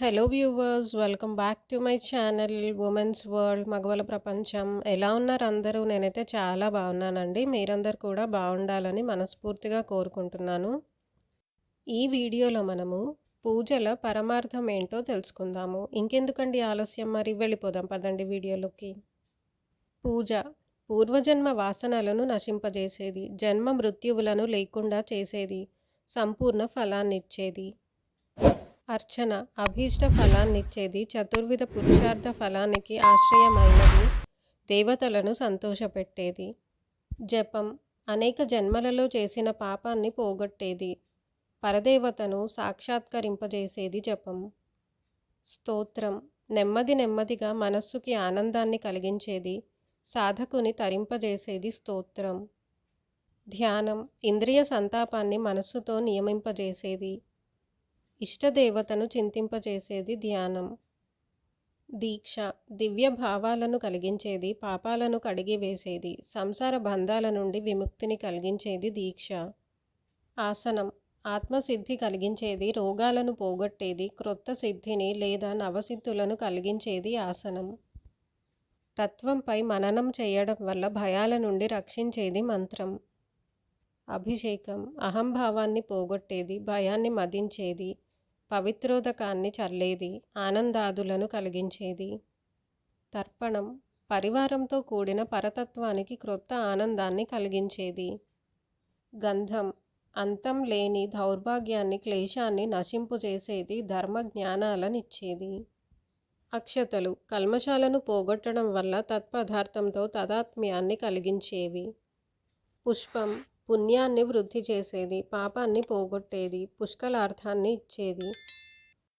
Hello viewers welcome back to my channel women's world మగవల ప్రపంచం. ఎలా ఉన్నారు అందరూ? నేనైతే చాలా బాగున్నానండి. మీరందరూ కూడా బాగుండాలని మనస్ఫూర్తిగా కోరుకుంటున్నాను. ఈ వీడియోలో మనము పూజల పరమార్థం ఏంటో తెలుసుకుందాము. ఇంకెందుకండి ఆలస్యం? మరి వెళ్ళిపోదాం పదండి వీడియోలోకి. పూజ పూర్వజన్మ వాసనలను నశింపజేసేది జన్మ మృత్యువులను లేకుండా చేసేది సంపూర్ణ ఫలాన్నిచ్చేది. అర్చన అభీష్ట ఫలాన్నిచ్చేది చతుర్విధ పురుషార్థ ఫలానికి ఆశ్రయమైనది దేవతలను సంతోషపెట్టేది. జపం అనేక జన్మలలో చేసిన పాపాన్ని పోగొట్టేది పరదేవతను సాక్షాత్కరింపజేసేది జపం. స్తోత్రం నెమ్మది నెమ్మదిగా మనస్సుకి ఆనందాన్ని కలిగించేది సాధకుని తరింపజేసేది స్తోత్రం. ధ్యానం ఇంద్రియ సంతాపాన్ని మనస్సుతో నియమింపజేసేది ఇష్టదేవతను చింతింపజేసేది ధ్యానం. దీక్ష దివ్య భావాలను కలిగించేది పాపాలను కడిగివేసేది సంసార బంధాల నుండి విముక్తిని కలిగించేది దీక్ష. ఆసనం ఆత్మసిద్ధి కలిగించేది రోగాలను పోగొట్టేది క్రొత్త సిద్ధిని లేదా నవసిద్ధులను కలిగించేది ఆసనం. తత్వంపై మననం చేయడం వల్ల భయాల నుండి రక్షించేది మంత్రం. అభిషేకం అహంభావాన్ని పోగొట్టేది భయాన్ని మదించేది పవిత్రోదకాన్ని చల్లేది ఆనందాదులను కలిగించేది. తర్పణం పరివారంతో కూడిన పరతత్వానికి క్రొత్త ఆనందాన్ని కలిగించేది. గంధం అంతం లేని దౌర్భాగ్యాన్ని క్లేశాన్ని నశింపు చేసేది ధర్మ జ్ఞానాలనిచ్చేది. అక్షతలు కల్మశాలను పోగొట్టడం వల్ల తత్పదార్థంతో తదాత్మ్యాన్ని కలిగించేవి. పుష్పం పుణ్యాన్ని వృద్ధి చేసేది పాపాన్ని పోగొట్టేది పుష్కలార్థాన్ని ఇచ్చేది.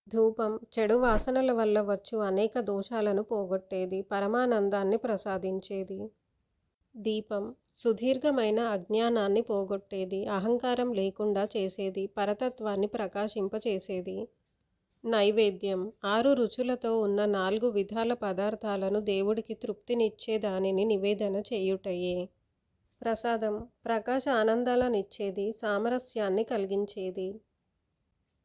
ధూపం చెడు వాసనల వల్ల వచ్చు అనేక దోషాలను పోగొట్టేది పరమానందాన్ని ప్రసాదించేది. దీపం సుదీర్ఘమైన అజ్ఞానాన్ని పోగొట్టేది అహంకారం లేకుండా చేసేది పరతత్వాన్ని ప్రకాశింపచేసేది. నైవేద్యం ఆరు రుచులతో ఉన్న నాలుగు విధాల పదార్థాలను దేవుడికి తృప్తినిచ్చే దానిని నివేదన చేయుటయే. ప్రసాదం ప్రకాశ ఆనందాలనిచ్చేది సామరస్యాన్ని కలిగించేది.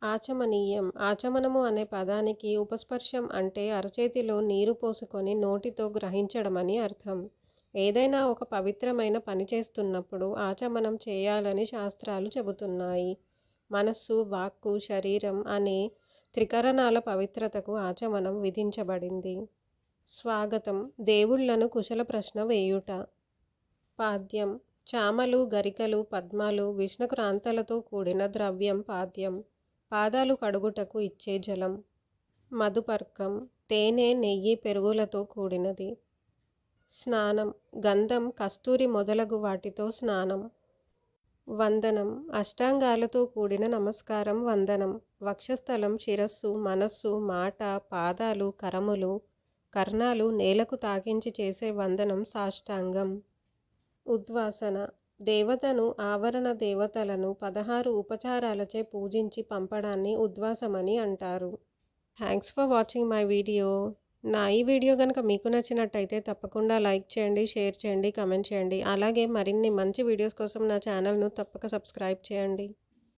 ఆచమనీయం. ఆచమనము అనే పదానికి ఉపస్పర్శం అంటే అరచేతిలో నీరు పోసుకొని నోటితో గ్రహించడమని అర్థం. ఏదైనా ఒక పవిత్రమైన పని చేస్తున్నప్పుడు ఆచమనం చేయాలని శాస్త్రాలు చెబుతున్నాయి. మనస్సు వాక్కు శరీరం అనే త్రికరణాల పవిత్రతకు ఆచమనం విధించబడింది. స్వాగతం. దేవుళ్ళను కుశల ప్రశ్న వేయుట. పాద్యం. చామలు గరికలు పద్మాలు విష్ణుక్రాంతలతో కూడిన ద్రవ్యం పాద్యం. పాదాలు కడుగుటకు ఇచ్చే జలం. మధుపర్కం తేనె నెయ్యి పెరుగులతో కూడినది. స్నానం గంధం కస్తూరి మొదలగు వాటితో స్నానం. వందనం అష్టాంగాలతో కూడిన నమస్కారం వందనం. వక్షస్థలం శిరస్సు మనస్సు మాట పాదాలు కరములు కర్ణాలు నేలకు తాకించి చేసే వందనం సాష్టాంగం. ఉద్వాసన. దేవతను ఆవరణ దేవతలను పదహారు ఉపచారాలచే పూజించి పంపడాన్ని ఉద్వాసమని అంటారు. Thanks for watching my video. నా ఈ వీడియో కనుక మీకు నచ్చినట్టయితే తప్పకుండా లైక్ చేయండి షేర్ చేయండి కమెంట్ చేయండి. అలాగే మరిన్ని మంచి వీడియోస్ కోసం నా ఛానల్ను తప్పక సబ్స్క్రైబ్ చేయండి.